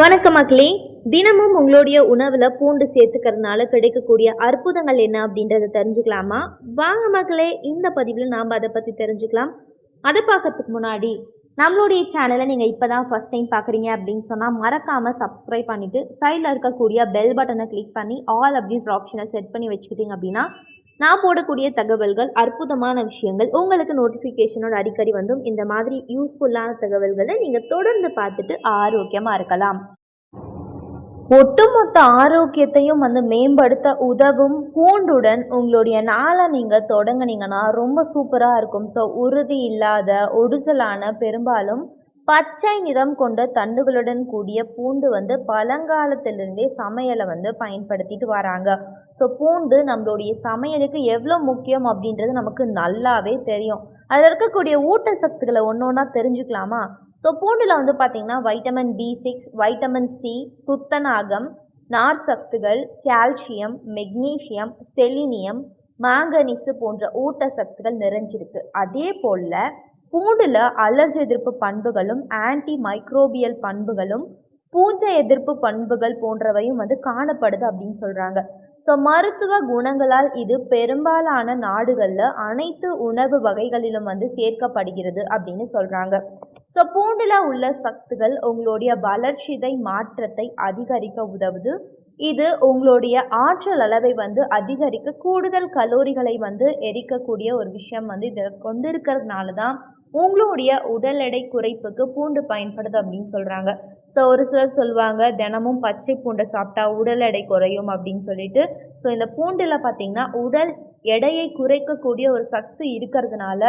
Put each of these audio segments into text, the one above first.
வணக்கம் மக்களே தினமும் உங்களுடைய உணவில் பூண்டு சேர்த்துக்கிறதுனால கிடைக்கக்கூடிய அற்புதங்கள் என்ன அப்படின்றத தெரிஞ்சுக்கலாமா? வாங்க மக்களே இந்த பதிவில் நாம் அதை பற்றி தெரிஞ்சுக்கலாம். அதை பார்க்கறதுக்கு முன்னாடி நம்மளுடைய சேனலை நீங்கள் இப்போ தான் ஃபஸ்ட் டைம் பார்க்குறீங்க அப்படின்னு சொன்னால் மறக்காமல் சப்ஸ்கிரைப் பண்ணிவிட்டு சைடில் இருக்கக்கூடிய பெல் பட்டனை கிளிக் பண்ணி ஆல் அப்படின்ற ஆப்ஷனை செட் பண்ணி வச்சுக்கிட்டீங்க அப்படின்னா நான் போடக்கூடிய தகவல்கள் அற்புதமான விஷயங்கள் உங்களுக்கு நோட்டிஃபிகேஷனோட அடிக்கடி வந்தும் இந்த மாதிரி யூஸ்ஃபுல்லான தகவல்களை நீங்கள் தொடர்ந்து பார்த்துட்டு ஆரோக்கியமாக இருக்கலாம். ஒட்டுமொத்த ஆரோக்கியத்தையும் வந்து மேம்படுத்த உதவும் பூண்டுடன் உங்களுடைய நாளை நீங்கள் தொடங்கினீங்கன்னா ரொம்ப சூப்பராக இருக்கும். ஸோ உறுதி இல்லாத ஒடுசலான பெரும்பாலும் பச்சை நிறம் கொண்ட தண்டுகளுடன் கூடிய பூண்டு வந்து பழங்காலத்திலிருந்தே சமையலை வந்து பயன்படுத்திட்டு வராங்க. ஸோ பூண்டு நம்மளுடைய சமையலுக்கு எவ்வளோ முக்கியம் அப்படின்றது நமக்கு நல்லாவே தெரியும். அதில் இருக்கக்கூடிய ஊட்டச்சத்துக்களை ஒன்று ஒன்றா தெரிஞ்சுக்கலாமா? ஸோ பூண்டில் வந்து பார்த்திங்கன்னா vitamin B six vitamin C துத்தநாகம் நார் சத்துகள் கால்சியம் மெக்னீசியம் செலினியம் மாங்கனீசு போன்ற ஊட்டச்சத்துக்கள் நிறைஞ்சிருக்கு. அதே போல் பூண்டில் அலர்ஜி எதிர்ப்பு பண்புகளும் ஆன்டி மைக்ரோபியல் பண்புகளும் பூஞ்சை எதிர்ப்பு பண்புகள் போன்றவையும் வந்து காணப்படுது அப்படின்னு சொல்கிறாங்க ஸோ மருத்துவ குணங்களால் இது பெரும்பாலான நாடுகளில் அனைத்து உணவு வகைகளிலும் வந்து சேர்க்கப்படுகிறது அப்படின்னு சொல்கிறாங்க ஸோ பூண்டில் உள்ள சத்துகள் உங்களுடைய வளர்ச்சிதை மாற்றத்தை அதிகரிக்க உதவுது. இது உங்களுடைய ஆற்றல் அளவை வந்து அதிகரிக்க கூடுதல் கலோரிகளை வந்து எரிக்கக்கூடிய ஒரு விஷயம் வந்து இதை கொண்டிருக்கிறதுனால தான் உங்களுடைய உடல் எடை குறைப்புக்கு பூண்டு பயன்படுது அப்படின்னு சொல்கிறாங்க ஸோ ஒரு சிலர் சொல்லுவாங்க தினமும் பச்சை பூண்டை சாப்பிட்டா உடல் எடை குறையும் அப்படின்னு சொல்லிட்டு. ஸோ இந்த பூண்டில் பார்த்திங்கன்னா உடல் எடையை குறைக்கக்கூடிய ஒரு சக்தி இருக்கிறதுனால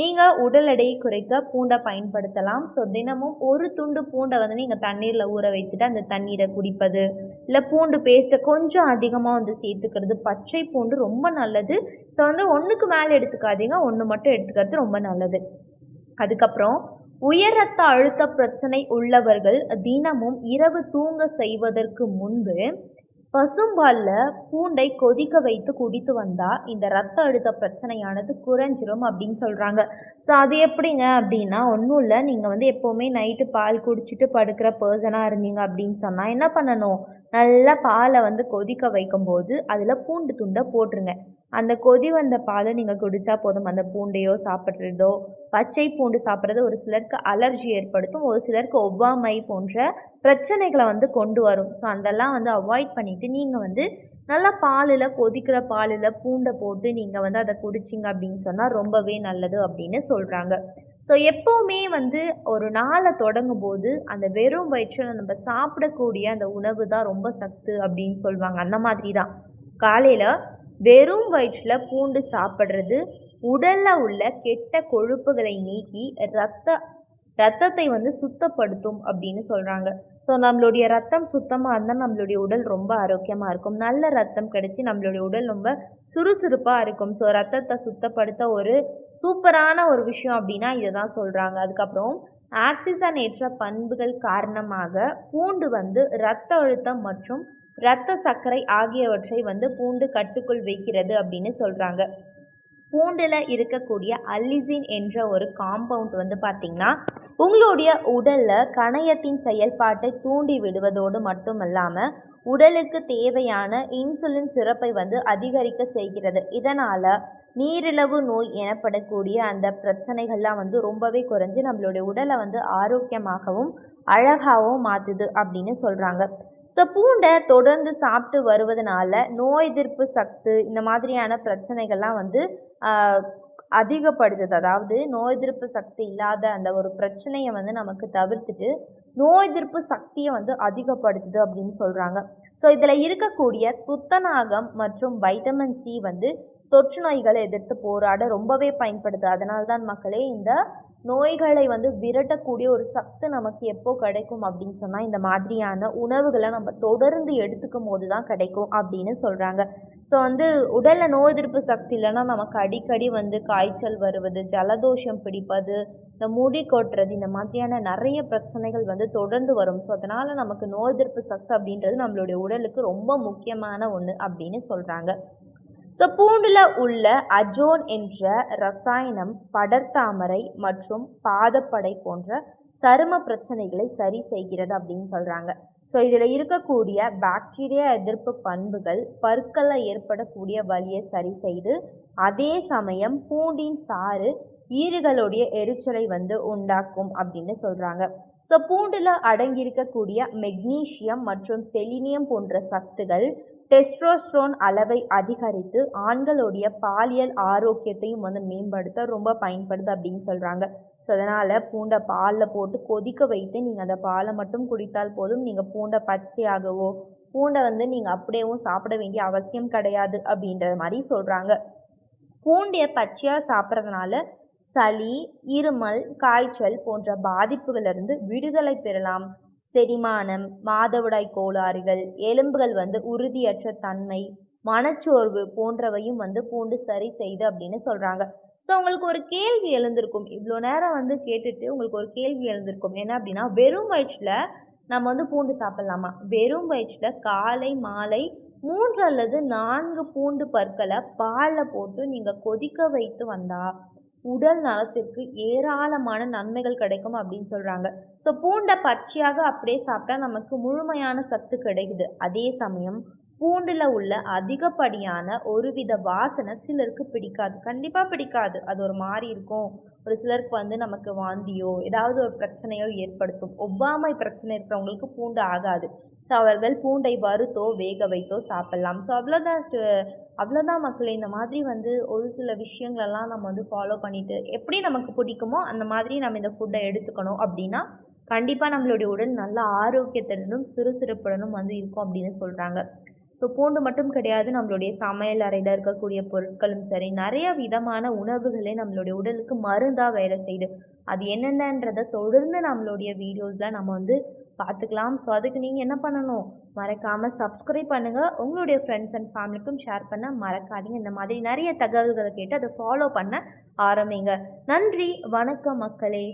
நீங்கள் உடல் எடையை குறைக்க பூண்டை பயன்படுத்தலாம். ஸோ தினமும் ஒரு துண்டு பூண்டை வந்து நீங்கள் தண்ணீரில் ஊற வைத்துட்டு அந்த தண்ணீரை குடிப்பது. இல்லை பூண்டு பேஸ்ட்டை கொஞ்சம் அதிகமாக வந்து சேர்த்துக்கிறது. பச்சை பூண்டு ரொம்ப நல்லது. ஸோ வந்து ஒன்றுக்கு மேலே எடுத்துக்காதீங்க. ஒன்று மட்டும் எடுத்துக்கிறது ரொம்ப நல்லது. அதுக்கப்புறம் உயர் ரத்த அழுத்த பிரச்சனை உள்ளவர்கள் தினமும் இரவு தூங்க செய்வதற்கு முன்பு பசும்பாலில் பூண்டை கொதிக்க வைத்து குடித்து வந்தால் இந்த ரத்த அழுத்த பிரச்சனையானது குறைஞ்சிரும் அப்படின்னு சொல்கிறாங்க ஸோ அது எப்படிங்க அப்படின்னா ஒன்றும் இல்லை. நீங்கள் வந்து எப்போவுமே நைட்டு பால் குடிச்சிட்டு படுக்கிற பர்சனாக இருந்தீங்க அப்படின்னு சொன்னால் என்ன பண்ணணும்? நல்லா பாலை வந்து கொதிக்க வைக்கும்போது அதில் பூண்டு துண்டை போட்டுருங்க. அந்த கொதி வந்த பாலை நீங்கள் குடித்தா போதும். அந்த பூண்டையோ சாப்பிட்றதோ பச்சை பூண்டு சாப்பிட்றது ஒரு சிலருக்கு அலர்ஜி ஏற்படுத்தும். ஒரு சிலருக்கு ஒவ்வாமை போன்ற பிரச்சனைகளை வந்து கொண்டு வரும். ஸோ அதெல்லாம் வந்து அவாய்ட் பண்ணிவிட்டு நீங்கள் வந்து நல்லா பாலில் கொதிக்கிற பாலில் பூண்டை போட்டு நீங்கள் வந்து அதை குடிச்சிங்க அப்படின்னு சொன்னால் ரொம்பவே நல்லது அப்படின்னு சொல்கிறாங்க ஸோ எப்போவுமே வந்து ஒரு நாளை தொடங்கும் போது அந்த வெறும் வயிற்றில் நம்ம சாப்பிடக்கூடிய அந்த உணவு தான் ரொம்ப சத்து அப்படின்னு சொல்லுவாங்க. அந்த மாதிரி தான். காலையில் வெறும் வயிற்றில் பூண்டு சாப்பிட்றது உடலில் உள்ள கெட்ட கொழுப்புகளை நீக்கி ரத்த ரத்தத்தை வந்து சுத்தப்படுத்தும் அப்படின்னு சொல்கிறாங்க ஸோ நம்மளுடைய ரத்தம் சுத்தமாக இருந்தால் நம்மளுடைய உடல் ரொம்ப ஆரோக்கியமாக இருக்கும். நல்ல ரத்தம் கிடைச்சி நம்மளுடைய உடல் ரொம்ப சுறுசுறுப்பாக இருக்கும். ஸோ ரத்தத்தை சுத்தப்படுத்த ஒரு சூப்பரான ஒரு விஷயம் அப்படின்னா இதை தான் சொல்கிறாங்க அதுக்கப்புறம் ஆக்சிஜன் ஏற்ற பண்புகள் காரணமாக பூண்டு வந்து இரத்த அழுத்தம் மற்றும் இரத்த சர்க்கரை ஆகியவற்றை வந்து பூண்டு கட்டுக்குள் வைக்கிறது அப்படின்னு சொல்கிறாங்க பூண்டில் இருக்கக்கூடிய அல்லிசின் என்ற ஒரு காம்பவுண்ட் வந்து பார்த்திங்கன்னா உங்களுடைய உடலில் கணையத்தின் செயல்பாட்டை தூண்டி விடுவதோடு மட்டுமல்லாமல் உடலுக்கு தேவையான இன்சுலின் சுரப்பை வந்து அதிகரிக்க செய்கிறது. இதனால் நீரிழிவு நோய் எனப்படக்கூடிய அந்த பிரச்சனைகள்லாம் வந்து ரொம்பவே குறைஞ்சு நம்மளுடைய உடலை வந்து ஆரோக்கியமாகவும் அழகாகவும் மாற்றுது அப்படின்னு சொல்கிறாங்க ஸோ பூண்டை தொடர்ந்து சாப்பிட்டு வருவதனால நோய் எதிர்ப்பு சக்தி இந்த மாதிரியான பிரச்சனைகள்லாம் வந்து அதிகப்படுத்துது. அதாவது நோய் எதிர்ப்பு சக்தி இல்லாத அந்த ஒரு பிரச்சனையை வந்து நமக்கு தவிர்த்துட்டு நோய் எதிர்ப்பு சக்தியை வந்து அதிகப்படுத்துது அப்படின்னு சொல்கிறாங்க ஸோ இதில் இருக்கக்கூடிய துத்தநாகம் மற்றும் வைட்டமின் சி வந்து தொற்று நோய்களை எதிர்த்து போராட ரொம்பவே பயன்படுது. அதனால்தான் மக்களே இந்த நோய்களை வந்து விரட்டக்கூடிய ஒரு சத்து நமக்கு எப்போ கிடைக்கும் அப்படின்னு சொன்னால் இந்த மாதிரியான உணவுகளை நம்ம தொடர்ந்து எடுத்துக்கும் போது தான் கிடைக்கும் அப்படின்னு சொல்கிறாங்க ஸோ வந்து உடலில் நோய் எதிர்ப்பு சக்தி இல்லைன்னா நமக்கு அடிக்கடி வந்து காய்ச்சல் வருவது ஜலதோஷம் பிடிப்பது இந்த முடி கொட்டுறது இந்த மாதிரியான நிறைய பிரச்சனைகள் வந்து தொடர்ந்து வரும். ஸோ அதனால் நமக்கு நோய் எதிர்ப்பு சக்தி அப்படின்றது நம்மளுடைய உடலுக்கு ரொம்ப முக்கியமான ஒன்று அப்படின்னு சொல்கிறாங்க ஸோ பூண்டில் உள்ள அஜோன் என்ற ரசாயனம் படர்தாமரை மற்றும் பாதப்படை போன்ற சரும பிரச்சனைகளை சரி செய்கிறது அப்படின்னு சொல்கிறாங்க ஸோ இதில் இருக்கக்கூடிய பாக்டீரியா எதிர்ப்பு பண்புகள் பற்களில் ஏற்படக்கூடிய வலியை சரி செய்து அதே சமயம் பூண்டின் சாறு ஈறுகளுடைய எரிச்சலை வந்து உண்டாக்கும் அப்படின்னு சொல்கிறாங்க ஸோ பூண்டில் அடங்கியிருக்கக்கூடிய மெக்னீசியம் மற்றும் செலினியம் போன்ற சத்துகள் டெஸ்ட்ரோஸ்ட்ரோன் அளவை அதிகரித்து ஆண்களுடைய பாலியல் ஆரோக்கியத்தையும் வந்து மேம்படுத்த ரொம்ப பயன்படுது அப்படின்னு சொல்கிறாங்க ஸோ அதனால் பூண்டை பாலில் போட்டு கொதிக்க வைத்து நீங்கள் அந்த பாலை மட்டும் குடித்தால் போதும். நீங்கள் பூண்டை பச்சையாகவோ பூண்டை வந்து நீங்கள் அப்படியேவும் சாப்பிட வேண்டிய அவசியம் கிடையாது அப்படின்ற மாதிரி சொல்கிறாங்க பூண்டையை பச்சையாக சாப்பிட்றதுனால சளி இருமல் காய்ச்சல் போன்ற பாதிப்புகளிலிருந்து விடுதலை பெறலாம். செரிமானம் மாதவிடாய் கோளாறுகள் எலும்புகள் வந்து உறுதியற்ற தன்மை மனச்சோர்வு போன்றவையும் வந்து பூண்டு சரி செய்து அப்படின்னு சொல்கிறாங்க ஸோ உங்களுக்கு ஒரு கேள்வி எழுந்திருக்கும். இவ்வளோ நேரம் வந்து கேட்டுட்டு உங்களுக்கு ஒரு கேள்வி எழுந்திருக்கும். என்ன அப்படின்னா வெறும் வயிற்றில் நம்ம வந்து பூண்டு சாப்பிட்லாமா? வெறும் வயிற்றில் காலை மாலை மூன்று அல்லது நான்கு பூண்டு பற்களை பாலில் போட்டு நீங்கள் கொதிக்க வைத்து வந்தால் உடல் நலத்திற்கு ஏராளமான நன்மைகள் கிடைக்கும் அப்படின்னு சொல்கிறாங்க ஸோ பூண்டை பச்சையாக அப்படியே சாப்பிட்டா நமக்கு முழுமையான சத்து கிடைக்குது. அதே சமயம் பூண்டில் உள்ள அதிகப்படியான ஒருவித வாசனை சிலருக்கு பிடிக்காது. கண்டிப்பாக பிடிக்காது. அது ஒரு மாதிரி இருக்கும். ஒரு சிலருக்கு வந்து நமக்கு வாந்தியோ ஏதாவது ஒரு பிரச்சனையோ ஏற்படுத்தும். ஒவ்வாமை பிரச்சனை இருக்கிறவங்களுக்கு பூண்டு ஆகாது. ஸோ அவர்கள் பூண்டை வறுத்தோ வேக வைத்தோ சாப்பிட்லாம். ஸோ அவ்வளோதான் அவ்வளோதான் மக்களே இந்த மாதிரி வந்து ஒரு சில விஷயங்களெல்லாம் நம்ம வந்து ஃபாலோ பண்ணிவிட்டு எப்படி நமக்கு பிடிக்குமோ அந்த மாதிரி நம்ம இந்த ஃபுட்டை எடுத்துக்கணும் அப்படின்னா கண்டிப்பாக நம்மளுடைய உடல் நல்ல ஆரோக்கியத்துடனும் சுறுசுறுப்புடனும் வந்து இருக்கும் அப்படின்னு சொல்கிறாங்க ஸோ பூண்டு மட்டும் கிடையாது நம்மளுடைய சமையல் அறையில் இருக்கக்கூடிய பொருட்களும் சரி நிறைய விதமான உணவுகளே நம்மளுடைய உடலுக்கு மருந்தாக வேலை செய்யுது அது என்னென்னன்றதை தொடர்ந்து நம்மளுடைய வீடியோஸில் நம்ம வந்து பார்த்துக்கலாம். ஸோ அதுக்கு நீங்கள் என்ன பண்ணணும்? மறக்காமல் சப்ஸ்கிரைப் பண்ணுங்கள் உங்களுடைய ஃப்ரெண்ட்ஸ் அண்ட் ஃபேமிலிக்கும் ஷேர் பண்ண மறக்காதீங்க. இந்த மாதிரி நிறைய தகவல்களை கேட்டு அதை ஃபாலோ பண்ண ஆரம்பிங்க. நன்றி. வணக்கம் மக்களே.